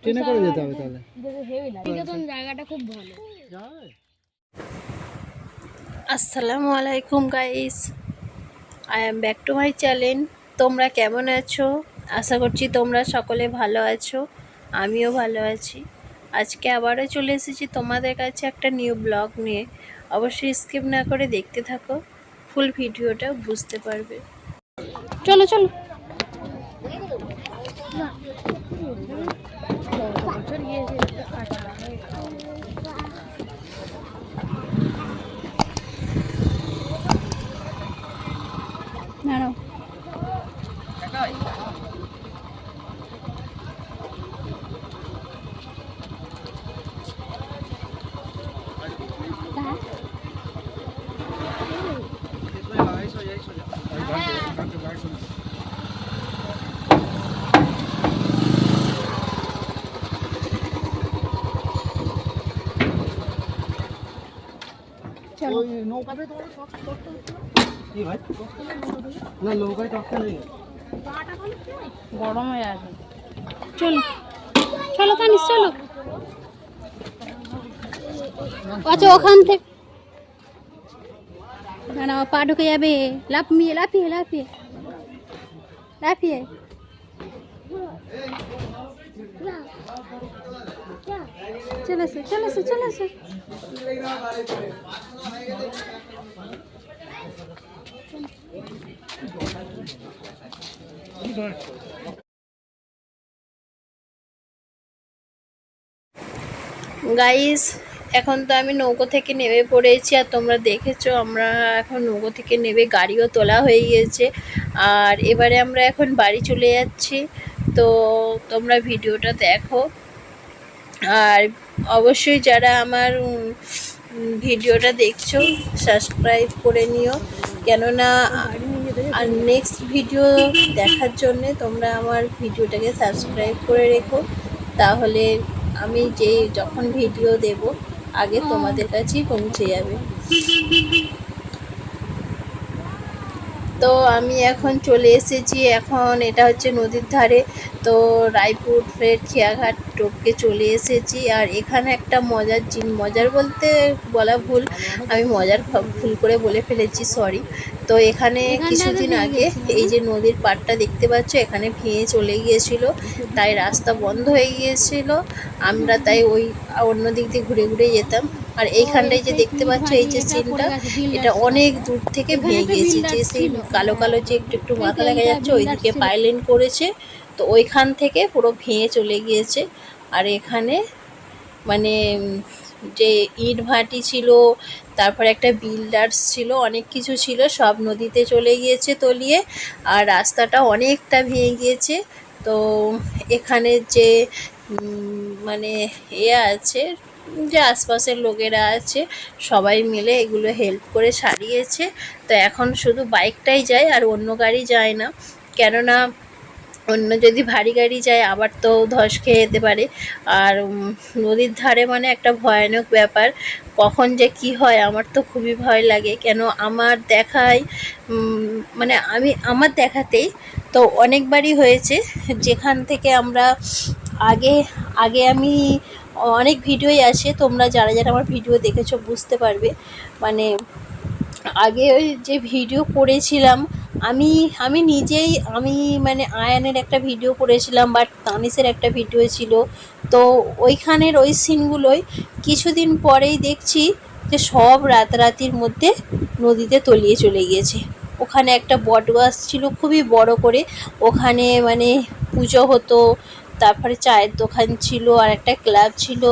ট্রেনে করে যেতে হবে তাহলে। জায়গাটা খুব ভালো আসসালামু আলাইকুম guys I am back to my channel তোমরা কেমন আছো? আশা করছি তোমরা সকলে ভালো আছো। আমিও ভালো আছি। আজকে আবারও চলে এসেছি তোমাদের কাছে একটা নিউ ব্লগ নিয়ে। অবশ্যই স্কিপ না করে দেখতে থাকো। ফুল ভিডিওটা বুঝতে পারবে। চলো চলো দাঁড়াও চলো ওই নৌকাতে তোমার টক- টকটা হচ্ছে না? কি ভাই না নৌকায় টকটা নেই গরম হয়ে আছে। চলো। চলো তানিস চলো। আচ্ছা ওখান থেকে। না না পা ঢুকে যাবে। লাফিয়ে লাফিয়ে লাফিয়ে। লাফিয়ে। চলে চলে চলে গাইস এখন তো আমি নৌকো থেকে নেমে পড়েছি আর তোমরা দেখেছ, আমরা এখন নৌকো থেকে নেমে গাড়িও তোলা হয়ে গিয়েছে। আর এবারে আমরা এখন বাড়ি চলে যাচ্ছি। তো তোমরা ভিডিওটা দেখো। আর অবশ্যই যারা আমার ভিডিওটা দেখছ সাবস্ক্রাইব করে নিও। কেননা, আর নেক্সট ভিডিও দেখার জন্যে তোমরা আমার ভিডিওটাকে সাবস্ক্রাইব করে রেখো। তাহলে আমি যে, যখন ভিডিও দেব, আগে তোমাদের কাছেই পৌঁছে যাবে। তো আমি এখন চলে এসেছি এখন এটা হচ্ছে নদীর ধারে। তো রায়পুর ফের খেয়াঘাট টোপকে চলে এসেছি। আর এখানে একটা মজার জিন মজার বলতে বলা ভুল আমি মজার ভুল করে বলে ফেলেছি সরি তো এখানে কিছুদিন আগে এই যে নদীর পাড়টা দেখতে পাচ্ছ এখানে ভেঙে চলে গিয়েছিল তাই রাস্তা বন্ধ হয়ে গিয়েছিল। আমরা তাই ওই অন্য দিক দিয়ে ঘুরে ঘুরে যেতাম। আর এইখানটায় যে দেখতে পাচ্ছ, এই যে সিনটা এটা অনেক দূর থেকে ভেঙে গিয়েছে। যে সেই কালো কালো যে একটু একটু মাথা দেখা যাচ্ছে, ওইদিকে। পাইলেন করেছে। তো ওইখান থেকে পুরো ভেঙে চলে গিয়েছে। আর এখানে মানে যে ইট ভাটি ছিল, তারপর একটা বিল্ডার্স ছিল, অনেক কিছু ছিল, সব নদীতে চলে গিয়েছে তলিয়ে। আর রাস্তাটা অনেকটা ভেঙে গিয়েছে। তো এখানে যে মানে এ আছে যে আশপাশের লোকেরা আছে, সবাই মিলে এগুলো হেল্প করে সারিয়েছে। তো এখন শুধু বাইকটাই যায় আর অন্য গাড়ি যায় না। কেননা অন্য যদি ভারী গাড়ি যায়, আবার তো ধস খেয়ে যেতে পারে। আর নদীর ধারে মানে একটা ভয়ানক ব্যাপার। কখন যে কি হয়, আমার তো খুবই ভয় লাগে। কেন আমার দেখায় মানে আমি, আমার দেখাতেই তো অনেকবারই হয়েছে। যেখান থেকে আমরা আগে আগে আমি অনেক ভিডিওই আছে, তোমরা যারা যারা আমার ভিডিও দেখেছ বুঝতে পারবে। মানে আগে ওই যে ভিডিও করেছিলাম, আমি আমি নিজেই, আমি মানে আয়ানের একটা ভিডিও করেছিলাম বাট তানিসের একটা ভিডিও ছিল। তো ওইখানের ওই সিনগুলোই কিছুদিন পরেই দেখছি যে সব রাতারাতির মধ্যে নদীতে তলিয়ে চলে গিয়েছে। ওখানে একটা বট গাছ ছিল খুবই বড় করে, ওখানে মানে পুজো হতো তারপরে চায়ের দোকান ছিল, আর একটা ক্লাব ছিল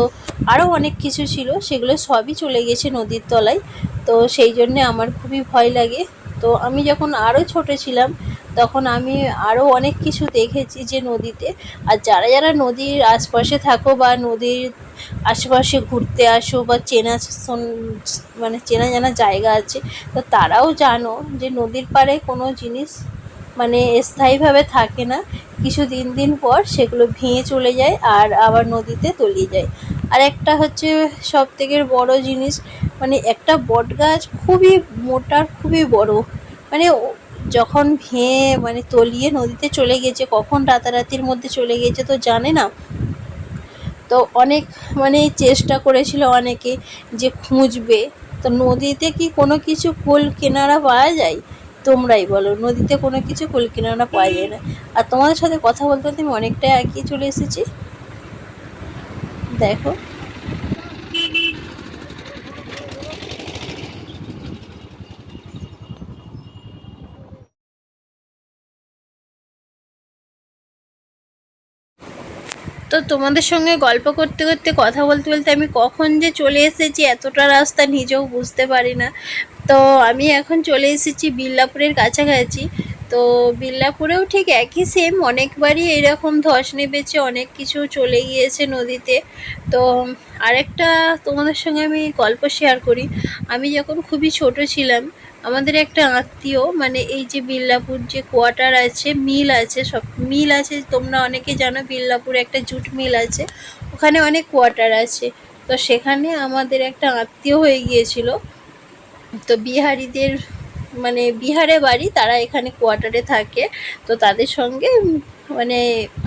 আরও অনেক কিছু ছিল, সেগুলো সবই চলে গেছে নদীর তলায়। তো সেই জন্যে আমার খুবই ভয় লাগে। তো আমি যখন আরও ছোট ছিলাম, তখন আমি আরও অনেক কিছু দেখেছি যে নদীতে। আর যারা যারা নদীর আশপাশে থাকো বা নদীর আশেপাশে ঘুরতে আসো বা চেনা মানে চেনা জানা জায়গা আছে, তো তারাও জানো যে নদীর পাড়ে কোনো জিনিস মানে স্থায়ীভাবে থাকে না। কিছু দিন দিন পর সেগুলো ভেঙে চলে যায় আর আবার নদীতে তলিয়ে যায়। আর একটা হচ্ছে সব থেকে বড় জিনিস মানে একটা বট গাছ খুবই মোটা আর খুবই বড়। মানে যখন ভেঙে মানে তলিয়ে নদীতে চলে গেছে, কখন রাতারাতির মধ্যে চলে গেছে তো জানে না। তো অনেক মানে চেষ্টা করেছিল অনেকে যে খুঁজবে। তো নদীতে কি কোনো কিছু কুল কেনারা পাওয়া যায়? তোমরাই বলো, নদীতে কোনো কিছু কুল কেনারা পাওয়া যায় না। আর তোমাদের সাথে কথা বলতে বলতে আমি অনেকটাই এগিয়ে চলে এসেছি। দেখো। তো তোমাদের সঙ্গে গল্প করতে করতে, কথা বলতে বলতে আমি কখন যে চলে এসেছি, এতটা রাস্তা নিজেও বুঝতে পারি না। তো আমি এখন চলে এসেছি বিল্লাপুরের কাছাকাছি। তো বিল্লাপুরেও ঠিক একই সেম অনেকবারই এরকম ধস নেমেছে, অনেক কিছু চলে গিয়েছে নদীতে। তো আরেকটা তোমাদের সঙ্গে আমি গল্প শেয়ার করি। আমি যখন খুবই ছোট ছিলাম, আমাদের একটা আত্মীয় মানে এই যে বিল্লাপুর যে কোয়ার্টার আছে, মিল আছে, সব মিল আছে, তোমরা অনেকে জানো বিল্লাপুরে একটা জুট মিল আছে, ওখানে অনেক কোয়ার্টার আছে। তো সেখানে আমাদের একটা আত্মীয় হয়ে গিয়েছিল। তো বিহারিদের মানে বিহারে বাড়ি, তারা এখানে কোয়ার্টারে থাকে। তো তাদের সঙ্গে মানে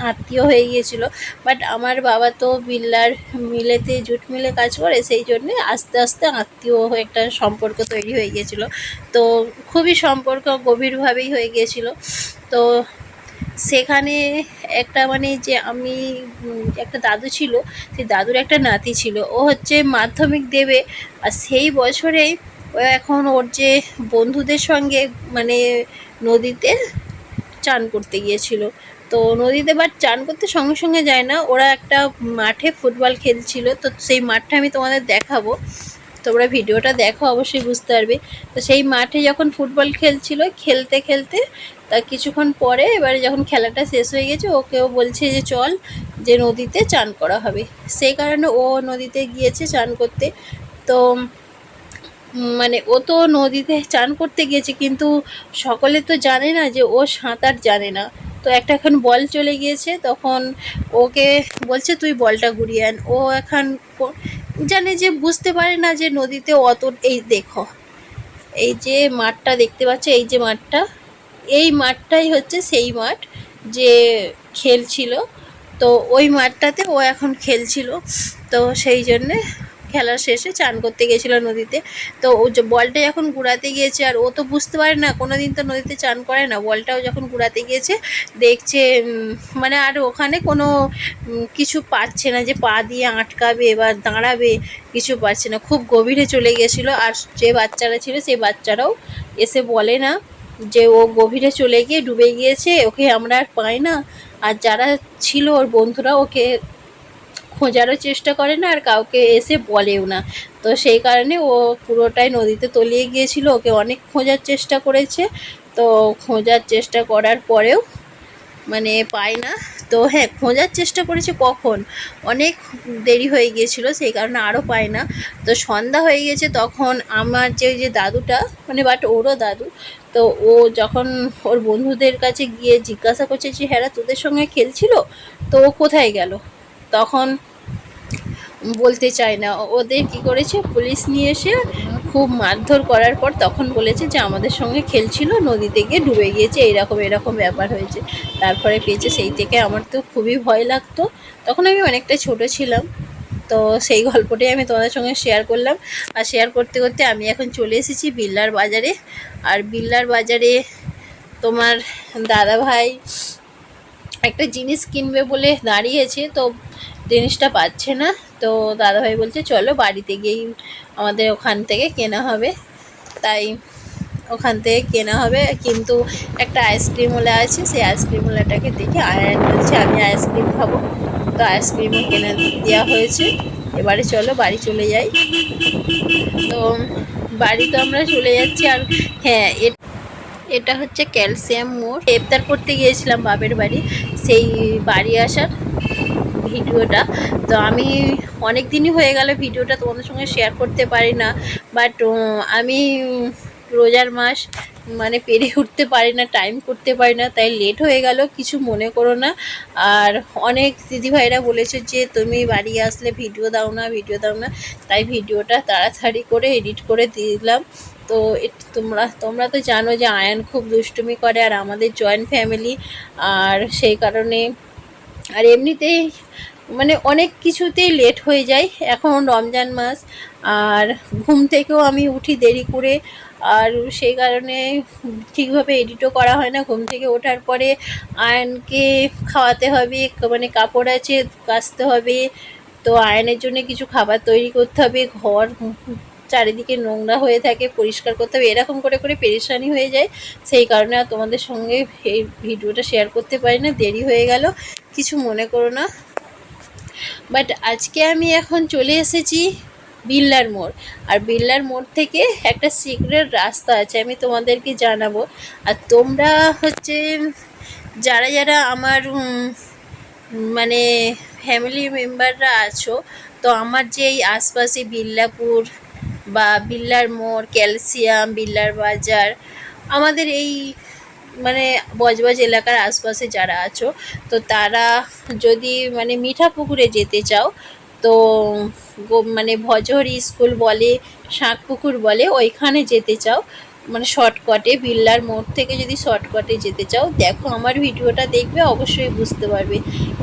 আত্মীয় হয়ে গিয়েছিল। বাট আমার বাবা তো বিল্লার মিলেতে জুট মিলে কাজ করে, সেই জন্যে আস্তে আস্তে আত্মীয় একটা সম্পর্ক তৈরি হয়ে গিয়েছিল। তো খুবই সম্পর্ক গভীরভাবেই হয়ে গিয়েছিল। তো সেখানে একটা মানে যে আমি, একটা দাদু ছিল, সেই দাদুর একটা নাতি ছিল। ও হচ্ছে মাধ্যমিক দেবে, আর সেই বছরেই ও এখন ওর যে বন্ধুদের সঙ্গে মানে নদীতে চান করতে গিয়েছিল। তো নদীতে বাট চান করতে সঙ্গে সঙ্গে যায় না। ওরা একটা মাঠে ফুটবল খেলছিল। তো সেই মাঠটা আমি তোমাদের দেখাবো। তোমরা ভিডিওটা দেখো, অবশ্যই বুঝতে পারবে। তো সেই মাঠে যখন ফুটবল খেলছিল, খেলতে খেলতে তা কিছুক্ষণ পরে এবারে যখন খেলাটা শেষ হয়ে গেছে ওকেও বলছে যে, চল যে নদীতে চান করা হবে। সেই কারণে ও নদীতে গিয়েছে চান করতে। তো মানে ও তো নদীতে চান করতে গিয়েছে, কিন্তু সকলে তো জানে না যে ও সাঁতার জানে না। তো একটা এখন বল চলে গিয়েছে, তখন ওকে বলছে, তুই বলটা ঘুরিয়ে আন। ও এখন জানে যে বুঝতে পারে না যে নদীতে অত, এই দেখো, এই যে মাঠটা দেখতে পাচ্ছ, এই যে মাঠটা, এই মাঠটাই হচ্ছে সেই মাঠ যে খেলছিল। তো ওই মাঠটাতে ও এখন খেলছিল। তো সেই জন্যে খেলা শেষে চান করতে গেছিল নদীতে। তো ও বলটা যখন ঘুরাতে গিয়েছে, আর ও তো বুঝতে পারে না কোনো দিন তো নদীতে চান করে না। বলটাও যখন ঘুরাতে গিয়েছে, দেখছে মানে আর ওখানে কোনো কিছু পাচ্ছে না যে পা দিয়ে আটকাবে বা দাঁড়াবে, কিছু পাচ্ছে না। খুব গভীরে চলে গেছিল আর যে বাচ্চারা ছিল, সেই বাচ্চারাও এসে বলে না যে ও গভীরে চলে গিয়ে ডুবে গিয়েছে, ওকে আমরা আর পাই না। আর যারা ছিল ওর বন্ধুরা ওকে খোঁজারও চেষ্টা করে না আর কাউকে এসে বলেও না। তো সেই কারণে ও পুরোটাই নদীতে তলিয়ে গিয়েছিল, ওকে অনেক খোঁজার চেষ্টা করেছে। তো খোঁজার চেষ্টা করার পরেও মানে পায় না। তো হ্যাঁ খোঁজার চেষ্টা করেছে কখন? অনেক দেরি হয়ে গিয়েছিল, সেই কারণে আরও পায় না। তো সন্ধ্যা হয়ে গেছে তখন আমার যে যে দাদুটা মানে বাট ওরও দাদু, তো ও যখন ওর বন্ধুদের কাছে গিয়ে জিজ্ঞাসা করছে যে হ্যাঁ তোদের সঙ্গে খেলছিল? তো ও কোথায় গেল? তখন বলতে চায় না। ওদের কি করেছে? পুলিশ নিয়ে এসে খুব মারধর করার পর তখন বলেছে যে আমাদের সঙ্গে খেলছিল, নদীতে গিয়ে ডুবে গিয়েছে, এইরকম এরকম ব্যাপার হয়েছে। তারপরে পেয়েছে, সেই থেকে আমার তো খুবই ভয় লাগতো। তখন আমি অনেকটা ছোট ছিলাম। তো সেই গল্পটাই আমি তোমাদের সঙ্গে শেয়ার করলাম। আর শেয়ার করতে করতে আমি এখন চলে এসেছি বিল্লার বাজারে। আর বিল্লার বাজারে তোমার দাদা ভাই একটা জিনিস কিনবে বলে দাঁড়িয়েছে। তো জিনিসটা পাচ্ছে না। তো দাদাভাই বলছে, চলো বাড়িতে গিয়েই আমাদের ওখান থেকে কেনা হবে। তাই ওখান থেকে কেনা হবে। কিন্তু একটা আইসক্রিমওয়ালা আছে, সেই আইসক্রিমওয়ালাটাকে দেখে আয়ান বলছে, আমি আইসক্রিম খাব। তো আইসক্রিমও কিনে দেওয়া হয়েছে। এবারে চলো বাড়ি চলে যাই। তো বাড়ি তো আমরা চলে যাচ্ছি আর হ্যাঁ এটা হচ্ছে ক্যালসিয়াম মোড়। ইফতার করতে গিয়েছিলাম বাপের বাড়ি, সেই বাড়ি আসার। ভিডিওটা। তো আমি অনেক দিনই হয়ে গেল ভিডিওটা তোমাদের সঙ্গে শেয়ার করতে পারি না বাট আমি রোজার মাস মানে পেরে উঠতে পারি না টাইম করতে পারি না, তাই লেট হয়ে গেল, কিছু মনে করো না। আর অনেক দিদিভাইরা বলেছে যে, তুমি বাড়ি আসলে ভিডিও দাও না ভিডিও দাও না। তাই ভিডিওটা তাড়াতাড়ি করে এডিট করে দিলাম। তো তোমরা তোমরা তো জানো যে আয়ান খুব দুষ্টুমি করে আর আমাদের জয়েন্ট ফ্যামিলি আর সেই কারণে আর এমনিতেই মানে অনেক কিছুতেই লেট হয়ে যায় এখন রমজান মাস। আর ঘুম থেকেও আমি উঠি দেরি করে। আর সেই কারণে ঠিকভাবে এডিটও করা হয় না। ঘুম থেকে ওঠার পরে আয়নকে খাওয়াতে হবে মানে কাপড় আছে কাচতে হবে। তো আয়নের জন্য কিছু খাবার তৈরি করতে হবে। ঘর চারিদিকে নোংরা হয়ে থাকে, পরিষ্কার করতে হবে। এরকম করে করে পেরেশানি হয়ে যায়। সেই কারণে আর তোমাদের সঙ্গে এই ভিডিওটা শেয়ার করতে পারি না। দেরি হয়ে গেল। কিছু মনে করো না। বাট আজকে আমি এখন চলে এসেছি বিল্লার মোড়। আর বিল্লার মোড় থেকে একটা সিক্রেট রাস্তা আছে, আমি তোমাদেরকে জানাব। আর তোমরা হচ্ছে, যারা যারা আমার মানে ফ্যামিলি মেম্বাররা আছো, তো আমার যে এই আশপাশে বিল্লাপুর বা বিল্লার মোড়, ক্যালসিয়াম, বিল্লার বাজার, আমাদের এই মানে বজবজ এলাকার আশপাশে যারা আছো, তো তারা যদি মানে মিঠা পুকুরে যেতে চাও, তো মানে ভজহরি স্কুল বলে শাঁকপুকুর বলে, ওইখানে যেতে চাও। মানে শর্টকাটে, বিল্লার মোড় থেকে যদি শর্টকাটে যেতে চাও, দেখো আমার ভিডিওটা দেখবে, অবশ্যই বুঝতে পারবে।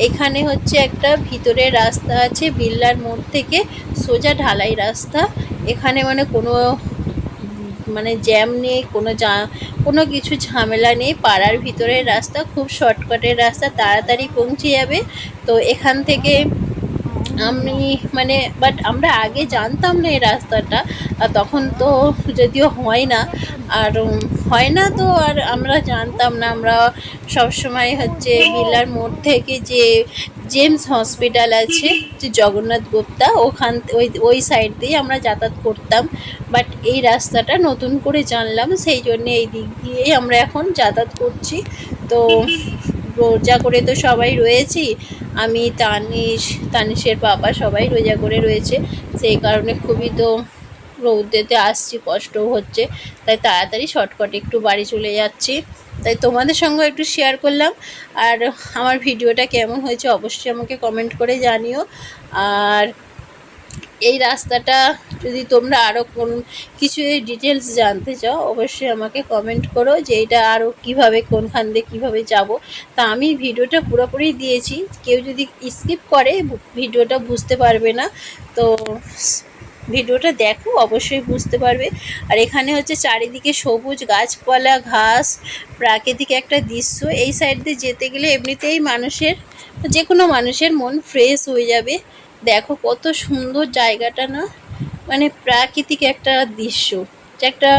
এখানে হচ্ছে একটা ভিতরের রাস্তা আছে, বিল্লার মোড় থেকে সোজা ঢালাই রাস্তা। এখানে মানে কোনো মানে জ্যাম নেই কোনো যা কোনো কিছু ঝামেলা নেই। পাড়ার ভিতরের রাস্তা খুব শর্টকাটের রাস্তা তাড়াতাড়ি পৌঁছে যাবে। তো এখান থেকে আমি মানে বাট আমরা আগে জানতাম না এই রাস্তাটা আর তখন তো যদিও হয় না আর হয় না তো আর আমরা জানতাম না। আমরা সবসময় হচ্ছে বিলার মোড় থেকে যে জেমস হসপিটাল আছে, যে জগন্নাথ গুপ্তা, ওখান ওই ওই সাইড দিয়ে আমরা যাতায়াত করতাম। বাট এই রাস্তাটা নতুন করে জানলাম, সেই জন্য এই দিক দিয়েই আমরা এখন যাতায়াত করছি। তো রোজা করে তো সবাই রয়েছি, আমি, তানিশ, তানিশের বাবা সবাই রোজা করে রয়েছে। সেই কারণে খুবই তো রৌদ্রেতে আসছি কষ্টও হচ্ছে। তাই তাড়াতাড়ি শর্টকাটে একটু বাড়ি চলে যাচ্ছি। তাই তোমাদের সঙ্গে একটু শেয়ার করলাম। আর আমার ভিডিওটা কেমন হয়েছে অবশ্যই আমাকে কমেন্ট করে জানিও। আর এই রাস্তাটা যদি তোমরা আরও কোন কিছু ডিটেলস জানতে চাও, অবশ্যই আমাকে কমেন্ট করো যে এটা আরও কীভাবে, কোনখান দিয়ে কীভাবে যাব। তা আমি ভিডিওটা পুরোপুরি দিয়েছি। কেউ যদি স্কিপ করে, ভিডিওটা বুঝতে পারবে না, তো ভিডিওটা দেখো অবশ্যই বুঝতে পারবে। আর এখানে হচ্ছে চারিদিকে সবুজ গাছপালা ঘাস প্রাকৃতিক একটা দৃশ্য। এই সাইড দিয়ে যেতে গেলে এমনিতেই মানুষের যে কোনো মানুষের মন ফ্রেশ হয়ে যাবে। দেখো কত সুন্দর জায়গাটা না মানে প্রাকৃতিক একটা দৃশ্য। যে একটা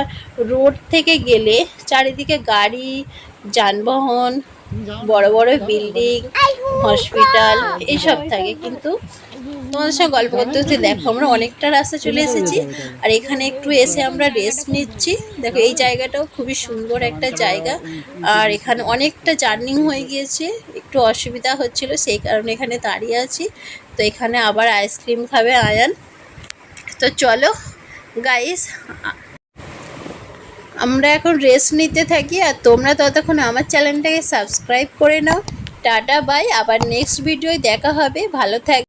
রোড থেকে গেলে চারিদিকে গাড়ি যানবাহন বড় বড় বিল্ডিং হসপিটাল এইসব থাকে। কিন্তু তোমাদের সঙ্গে গল্প করতে করতে দেখো, আমরা অনেকটা রাস্তা চলে এসেছি। আর এখানে একটু এসে আমরা রেস্ট নিচ্ছি। দেখো, এই জায়গাটাও খুবই সুন্দর একটা জায়গা। আর এখানে অনেকটা জার্নিং হয়ে গিয়েছে। একটু অসুবিধা হচ্ছিল, সেই কারণে এখানে দাঁড়িয়ে আছি। তো এখানে আবার আইসক্রিম খাবে আয়ান। তো চলো গাইস আমরা এখন রেস্ট নিতে থাকি। আর তোমরা ততক্ষণ আমার চ্যানেলটাকে সাবস্ক্রাইব করে নাও। টাটা বাই আবার নেক্সট ভিডিওয় দেখা হবে। ভালো থাক